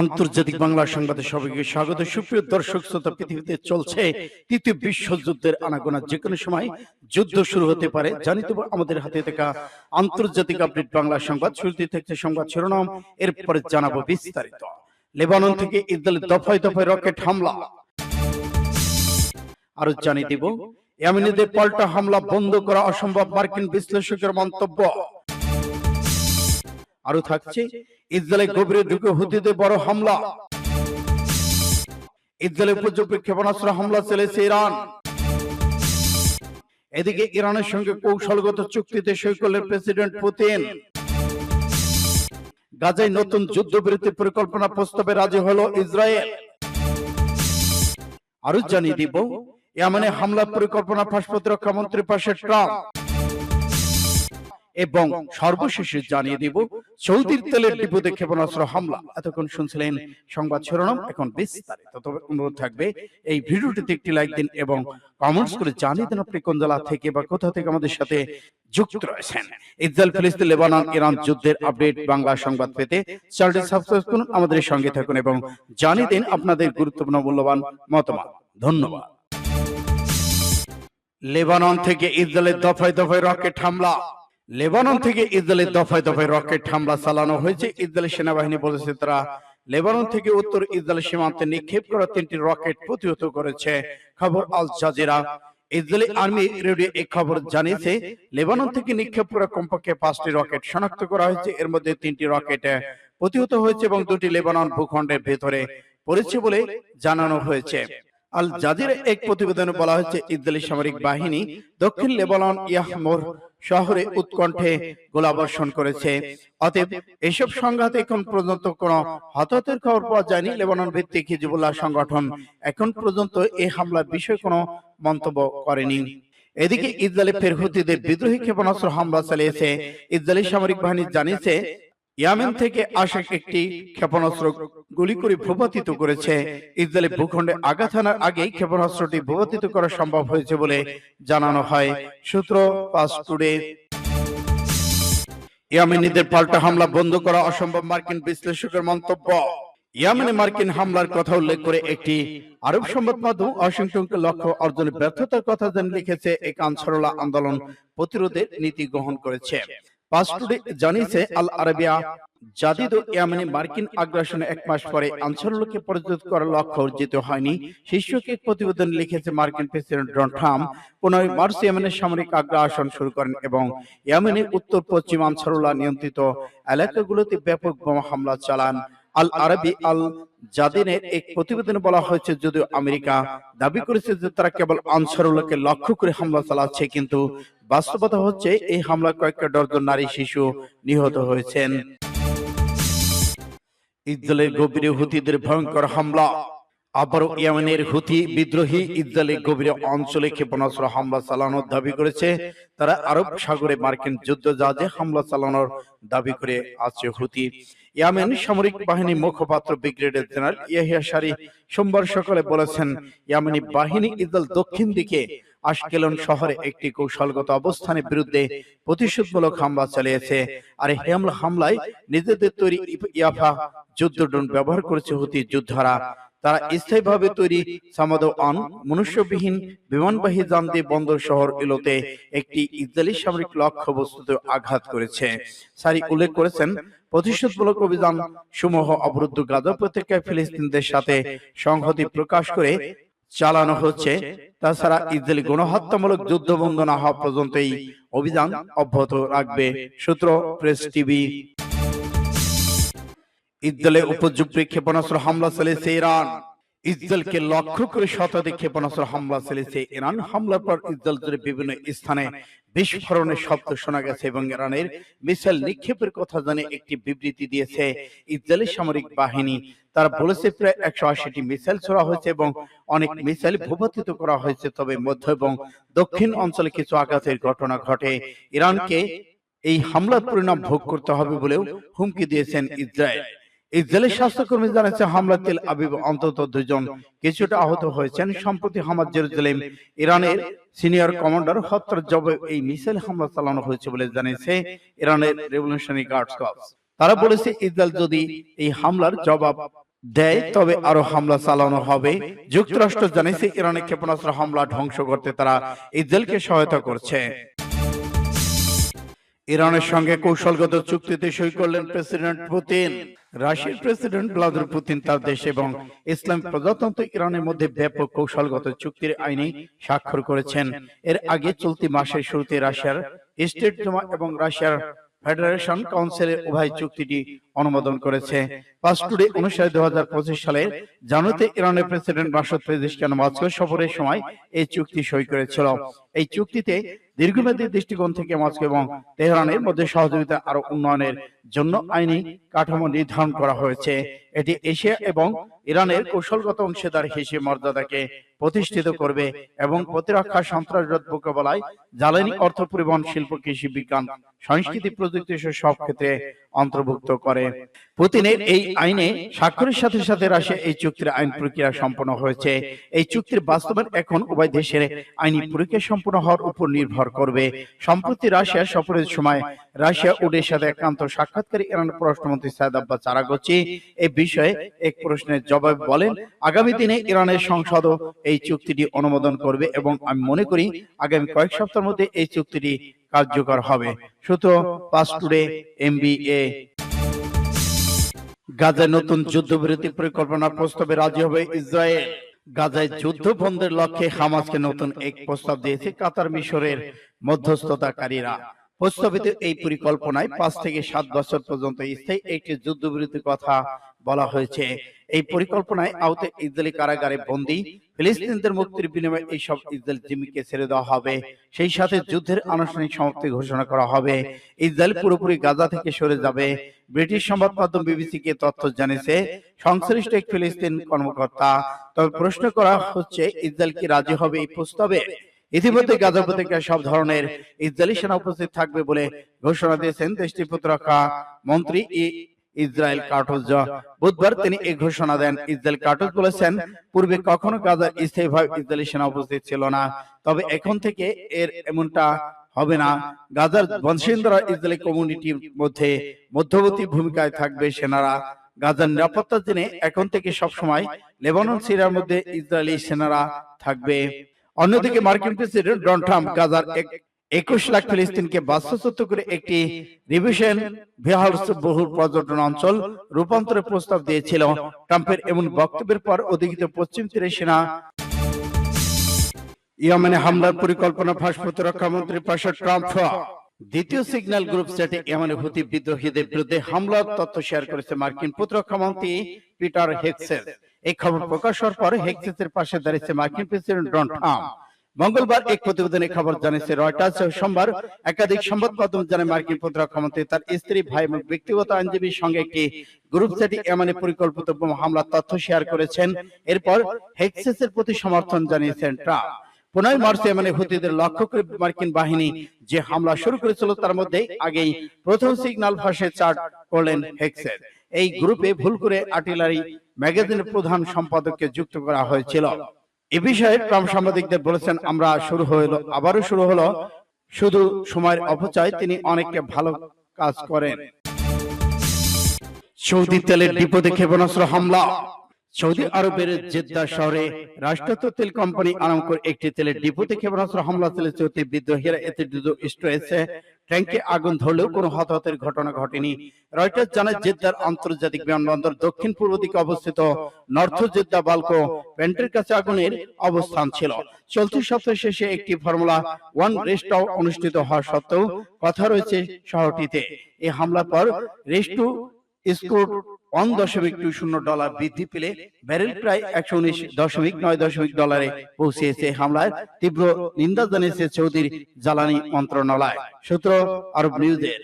আন্তর্জাতিক বাংলা সংবাদে সবাইকে স্বাগত। সুপ্রিয় দর্শক, শ্রোতা, পৃথিবীতে চলছে তৃতীয় বিশ্বযুদ্ধের আনাগোনা। যে কোনো সময় যুদ্ধ শুরু হতে পারে। জানি তো আমাদের হাতে থাকা আন্তর্জাতিক আপডেট বাংলা সংবাদ। শুরুতে থাকছে সংবাদ শিরোনাম। এরপরে জানাব বিস্তারিত। লেবানন থেকে ইসরায়েলের দফায় দফায় রকেট হামলা। আরও জানিয়ে দিব, ইয়ামিনীদের পাল্টা হামলা বন্ধ করা অসম্ভব। মার্কিন বিশ্লেষকের মন্তব্য। আরও থাকছে ইসরায়েলের গভীরে ঢুকে হুতিতে বড় হামলা। ইসরায়েলের উপযোগী ক্ষেপণাস্ত্র হামলা চলেছে ইরান। এদিকে ইরানের সঙ্গে কৌশলগত চুক্তিতে সই করলেন প্রেসিডেন্ট পুতিন। গাজায় নতুন যুদ্ধবিরতি পরিকল্পনা প্রস্তাবে রাজি হলো ইসরায়েল। আরও জানিয়ে দিব ইয়ামানে হামলার পরিকল্পনা ফাঁস প্রতিরক্ষা মন্ত্রী পাশে ট্রাম্প এবং সর্বশেষে জানিয়ে দিব সৌদির তেলের ডিপোতে ক্ষেপণাস্ত্র হামলা। এতক্ষণ শুনছিলেন সংবাদ শিরোনাম এখন বিস্তারিত। তবে অনুরোধ থাকবে এই ভিডিওটিতে একটি লাইক দিন এবং কমেন্টস করে জানিয়ে দিন আপনি কোন জেলা থেকে বা কোথা থেকে আমাদের সাথে যুক্ত রয়েছেন। ইসরায়েল ফিলিস্তিন লেবানন ইরান যুদ্ধের আপডেট বাংলা সংবাদ পেতে চ্যানেলটি সাবস্ক্রাইব করুন আমাদের সঙ্গে থাকুন এবং জানিয়ে দিন আপনাদের গুরুত্বপূর্ণ মূল্যবান মতামত। ধন্যবাদ। লেবানন থেকে ইসরায়েলের দফায় দফায় রকেট হামলা লেবানন থেকে ইসরায়েলের দফায় দফায় রকেট হামলা চালানো হয়েছে। ইসরায়েলি সেনাবাহিনী বলেছে তারা লেবানন থেকে উত্তর ইসরায়েল সীমান্তে নিক্ষেপ করা তিনটি রকেট প্রতিহত করেছে। খবর Al Jazeera. Israeli army radio এই খবর জানিয়েছে লেবানন থেকে নিক্ষেপ করা কমপক্ষে পাঁচটি রকেট শনাক্ত করা হয়েছে। এর মধ্যে তিনটি রকেট প্রতিহত হয়েছে এবং দুটি লেবানন ভূখণ্ডের ভেতরে পড়েছে বলে জানানো হয়েছে। আল জাজিরা এক প্রতিবেদনে বলা হয়েছে ইসরায়েলি সামরিক বাহিনী দক্ষিণ লেবানন ইয়াহমোর শহরে উৎকণ্ঠে গোলাবর্ষণ করেছে। অতএব এসব সংঘাত এখন পর্যন্ত কোন হতাহতের খবর পাওয়া যায়নি লেবানন ভিত্তিক হিজবুল্লাহ সংগঠন। এখন পর্যন্ত এ হামলার বিষয়ে কোনো মন্তব্য করেনি। এদিকে ইসরায়েলের ফের হুতিদের বিদ্রোহী ক্ষেপণাস্ত্র হামলা চালিয়েছে। ইসরায়েলি সামরিক বাহিনী জানিয়েছে ইয়ামেন থেকে আসা একটি ক্ষেপণাস্ত্র গুলি করে ভূপাতিত করেছে। ইসরায়েলি ভূখণ্ডে আঘাত হানার আগেই ক্ষেপণাস্ত্রটি ভূপাতিত করা সম্ভব হয়েছে বলে জানানো হয়। সূত্র পাস টুডে। ইয়ামেনিদের পাল্টা হামলা বন্ধ করা অসম্ভব মার্কিন বিশ্লেষকের মন্তব্য। ইয়ামেনে মার্কিন হামলার কথা উল্লেখ করে একটি আরব সংবাদ মাধ্যম ওয়াশিংটনকে লক্ষ্য অর্জনের ব্যর্থতার কথা জানিয়ে লিখেছে এক আনসারুল্লাহ আন্দোলন প্রতিরোধের নীতি গ্রহণ করেছে। পাসটুডে জানিয়েছে আল আরাবিয়া জাদিদ ও ইয়ামেনে মার্কিন আগ্রাসনে এক মাস পরে আনসারুল্লাহকে পরাজিত করার লক্ষ্য অর্জিত হয়নি। শীর্ষক এক প্রতিবেদন লিখেছে মার্কিন প্রেসিডেন্ট ডোনাল্ড ট্রাম্প। পনেরোই মার্চ ইয়েমেনের সামরিক আগ্রাসন শুরু করেন এবং উত্তর পশ্চিম আনসারুল্লাহ নিয়ন্ত্রিত এলাকাগুলোতে ব্যাপক বোমা হামলা চালান আল আরবি আল জাদিনের এক প্রতিবেদনে বলা হয়েছে যদিও আমেরিকা দাবি করেছে যে তারা কেবল আনসারুল্লাহকে লক্ষ্য করে হামলা চালাচ্ছে কিন্তু বাস্তবতা হচ্ছে এই হামলায় কয়েকটা ডজন নারী শিশু নিহত হয়েছেন। ইসরায়েলের গভীরে হুতিদের ভয়ঙ্কর হামলা। আবারও ইয়েমেনের হুতি বিদ্রোহী ইসরায়েলের গভীরে অঞ্চলে ক্ষেপণাস্ত্র হামলা চালানোর দাবি করেছে। তারা আরব সাগরে মার্কিন যুদ্ধ জাহাজে হামলা চালানোর দাবি করে আছে হুতি। ইয়ামেন সামরিক বাহিনী মুখপাত্র ব্রিগেডিয়ার জেনারেল ইয়াহিয়া সারি সোমবার সকালে বলেছেন, ইয়ামেনি বাহিনী ইসরায়েল দক্ষিণ দিকে আশকেলন শহরে একটি কৌশলগত অবস্থানের বিরুদ্ধে প্রতিশোধমূলক হামলা চালিয়েছে। আর এই হামলা হামলায় নিজেদের তৈরি ইয়াফা যুদ্ধ ড্রোন ব্যবহার করেছে হুতি যোদ্ধারা। তারা স্থায়ীভাবে তৈরি সামাদ অন মনুষ্যবিহীন বিমানবাহী যান দিয়ে বন্দর শহর এলোতে একটি ইসরায়েলি সামরিক লক্ষ্য বস্তুতে আঘাত করেছে। সারি উল্লেখ করেছেন প্রতিশোধমূলক অভিযান সমূহ অবরুদ্ধ গাজা উপত্যকায় ফিলিস্তিনদের সাথে সংহতি প্রকাশ করে চালানো হচ্ছে। তাছাড়া ইসরায়েল গণহত্যামূলক যুদ্ধ বন্ধ না হওয়া পর্যন্ত এই অভিযান অব্যাহত রাখবে সূত্র প্রেস টিভি। ইসরায়েলে উপযুক্ত ক্ষেপণাস্ত্র হামলা চালিয়েছে ইরান। ইসরায়েলকে লক্ষ্য করে শতাধিক ক্ষেপণাস্ত্র হামলা চালিয়েছে ইরান। হামলার পর ইসরায়েল জুড়ে বিভিন্ন স্থানে বিস্ফোরণের শব্দ শোনা গেছে এবং ইরানের মিসাইল নিক্ষেপের কথা জানে একটি বিবৃতি দিয়েছে ইসরায়েলি সামরিক বাহিনী। তারা বলেছে প্রায় একশো আশিটি মিসাইল ছোড়া হয়েছে এবং অনেক মিসাইল ভূপাতিত করা হয়েছে। তবে মধ্য এবং দক্ষিণ অঞ্চলে কিছু আঘাতের ঘটনা ঘটে। ইরানকে এই হামলার পরিণাম ভোগ করতে হবে বলেও হুমকি দিয়েছেন ইসরায়েল। ইসরায়েলের স্বাস্থ্যকর্মী জানাচ্ছে হামলা তেল আবিব অন্তত দুজন। কিছুটা আহত হয়েছেন সম্প্রতি হামাদ জেরুজালেম ইরানের সিনিয়র কমান্ডার হত্যার জবাবে এই মিসাইল হামলা চালানো হয়েছে বলে জানিয়েছে ইরানের রেভলিউশনারি গার্ডস কর্পস তারা বলেছে ইসরায়েল যদি এই হামলার জবাব দেয় তবে আরও হামলা চালানো হবে। যুক্তরাষ্ট্র জানিয়েছে ইরানের ক্ষেপণাস্ত্র হামলা ধ্বংস করতে তারা ইসরায়েলকে সহায়তা করছে। ইরানের সঙ্গে কৌশলগত চুক্তিতে সই করলেন প্রেসিডেন্ট পুতিন রাশিয়ার প্রেসিডেন্ট ভ্লাদিমির পুতিন তার দেশ এবং ইসলাম প্রজাতন্ত্র ইরানের মধ্যে ব্যাপক কৌশলগত চুক্তির আইনে স্বাক্ষর করেছেন। এর আগে চলতি মাসের শুরুতে রাশিয়ার স্টেট জমা এবং রাশিয়ার ফেডারেশন কাউন্সিলের উভয় চুক্তিটি অনুমোদন করেছে। পাসটুডে অনুসারে দু হাজার পঁচিশ সালে জানুয়ারিতে ইরানের প্রেসিডেন্ট মাসুদ পেজিশকান মস্কো সফরের সময় এই চুক্তি সই করেছিল। এই চুক্তিতে দীর্ঘমেয়াদী দৃষ্টিকোণ থেকে মস্কো এবং তেহরানের মধ্যে সহযোগিতা আরও উন্নয়নের জন্য আইনি কাঠামো নির্ধারণ করা হয়েছে। এটি এশিয়া এবং ইরানের কৌশলগত অংশীদার হিসেবে মর্যাদাকে প্রতিষ্ঠিত করবে এবং প্রতিরক্ষা সন্ত্রাসবাদ মোকাবেলায় জ্বালানি অর্থ পরিবহন শিল্প কৃষি বিজ্ঞান সংস্কৃতি প্রযুক্তি সব ক্ষেত্রে অন্তর্ভুক্ত করে। পুতিনের এই আইনে স্বাক্ষরের সাথে সাথে রাশিয়া এই চুক্তির আইন প্রক্রিয়া সম্পন্ন হয়েছে। এই চুক্তির বাস্তবায়ন এখন উভয় দেশের আইনি প্রক্রিয়া সম্পন্ন হওয়ার উপর নির্ভর করবে। সম্প্রতি রাশিয়া সফরের সময় রাশিয়া উডের সাথে একান্ত সাক্ষাৎকারী ইরান পররাষ্ট্রমন্ত্রী সাইদ আব্বাস এই বিষয়ে এক প্রশ্নের জবাব বলেন, আগামী দিনে ইরানের এই চুক্তিটি অনুমোদন করবে এবং আমি মনে করি আগামী কয়েক সপ্তাহের মধ্যে এই চুক্তিটি কার্যকর হবে। সূত্র পাস টুডে এমবিএ। গাজায় নতুন যুদ্ধবিরতি পরিকল্পনা প্রস্তাবে রাজি হবে ইসরায়েল। গাজায় যুদ্ধ বন্ধের লক্ষ্যে হামাসকে নতুন এক প্রস্তাব দিয়েছে কাতার মিশরের মধ্যস্থতাকারীরা। প্রস্তাবিত এই পরিকল্পনায় পাঁচ থেকে সাত বছর পর্যন্ত স্থায়ী একটি যুদ্ধবিরতির কথা বলা হয়েছে। এই পরিকল্পনায় আওতে ইসরায়েলি কারাগারে বন্দী ফিলিস্তিনদের মুক্তির বিনিময়ে এই সব ইসরায়েল জিম্মিকে ছেড়ে দেওয়া হবে। সেই সাথে যুদ্ধের আনুষ্ঠানিক সমাপ্তি ঘোষণা করা হবে। ইসরায়েল পুরোপুরি গাজা থেকে সরে যাবে। ব্রিটিশ সংবাদ মাধ্যম বিবিসি কে তথ্য জানিয়েছে সংশ্লিষ্ট এক ফিলিস্তিন কর্মকর্তা। তবে প্রশ্ন করা হচ্ছে ইসরায়েল কি রাজি হবে? এই প্রস্তাবে ইতিমধ্যে গাজা উপত্যকায় সব ধরনের ইসরায়েলি সেনা উপস্থিত থাকবে বলে ঘোষণা দিয়েছেন দেশটির প্রতিরক্ষা মন্ত্রী ইসরায়েল কার্টুজ। বুধবার তিনি এই ঘোষণা দেন ইসরায়েল কার্টুজ বলেছেন পূর্বে কখনো গাজার স্থায়ীভাবে ইসরায়েলি সেনা উপস্থিত ছিল না। তবে এখন থেকে এর এমনটা হবে না। গাজার বংশীন্দরা ইসরায়েলি কমিউনিটির মধ্যে মধ্যবর্তী ভূমিকায় থাকবে সেনারা। গাজার নিরাপত্তার দিনে এখন থেকে সব সময় লেবানন সিরিয়ার মধ্যে ইসরায়েলি সেনারা থাকবে অন্যদিকে মার্কিন প্রেসিডেন্ট ডোনাল্ড ট্রাম্প গাজার এক একুশ লাখ ফিলিস্তিনকে বাস্তুচ্যুত করে একটি রিভিশন বহুল পর্যটন অঞ্চল রূপান্তরের প্রস্তাব দিয়েছিল। ট্রাম্পের এমন বক্তব্যের পর অধিকৃত পশ্চিম তীরে সেনা ইয়েমেনে হামলার পরিকল্পনা ফাঁস প্রতিরক্ষা মন্ত্রী পাশা ট্রাম্প দ্বিতীয় সিগন্যাল গ্রুপ সেটে ইয়েমেনে হুতি বিদ্রোহীদের বিরুদ্ধে হামলার তথ্য শেয়ার করেছে মার্কিন প্রতিরক্ষা মন্ত্রী পিটার হেক্সেস এই খবর প্রকাশ হওয়ার পর হেক্সেসের পাশে দাঁড়িয়েছে মার্কিন প্রেসিডেন্ট ডোনাল্ড ট্রাম্প। মঙ্গলবার এক প্রতিবেদনে খবর জানিয়েছে রয়টার্স সোমবার একাধিক সংবাদ মাধ্যম জানায় মার্কিন প্রতিরক্ষা মন্ত্রী তার স্ত্রী ভাই এবং ব্যক্তিগত আইনজীবীর সঙ্গে একটি গ্রুপ সেটি এমনে পরিকল্পিত হামলার তথ্য শেয়ার করেছেন। এরপর হেক্সেসের প্রতি সমর্থন জানিয়েছেন ট্রাম্প। পনেরোই মার্চ এমনে হুতিদের লক্ষ্য করে মার্কিন বাহিনী যে হামলা শুরু করেছিল তার মধ্যে আগেই প্রথম সিগন্যাল ফাঁসে চার্ট করলেন হেক্সেস এই গ্রুপে ভুল করে আর্টিলারি ম্যাগাজিনের প্রধান সম্পাদককে যুক্ত করা হয়েছিল। এ বিষয়ে ট্রাম্প সাংবাদিকদের বলেছেন আমরা শুরু হলো আবারও শুরু হলো। শুধু সময়ের অপচয় তিনি অনেককে ভালো কাজ করেন। সৌদি তেলের ডিপোতে ক্ষেপণাস্ত্র হামলা। সৌদি আরবের জেদ্দা শহরে রাষ্ট্রায়ত্ত তেল কোম্পানি আরামকোর একটি তেলের ডিপোতে ক্ষেপণাস্ত্র হামলা চালিয়েছে অতি বিদ্রোহীরা এতে স্ট্রেসে ট্যাঙ্কে আগুন ধরলেও কোনো হতাহতের ঘটনা ঘটেনি রয়টার্স জানায় জেদ্দার আন্তর্জাতিক বিমানবন্দর দক্ষিণ পূর্ব দিকে অবস্থিত নর্থ জেদ্দা বালকো প্যান্টের কাছে আগুনের অবস্থান ছিল। চলতি সপ্তাহের শেষে একটি ফর্মুলা ওয়ান রেস্টাও অনুষ্ঠিত হওয়া সত্ত্বেও কথা রয়েছে শহরটিতে। এই হামলার পর রেস্টু স্কোর ওয়ান দশমিক দুই শূন্য ডলার বৃদ্ধি পেলে ব্যারেল প্রায় একশো উনিশ দশমিক নয় দশমিক ডলারে পৌঁছেছে হামলায় তীব্র নিন্দা জানিয়েছে চৌধুরী জ্বালানি মন্ত্রণালয়। সূত্র আরব নিউজের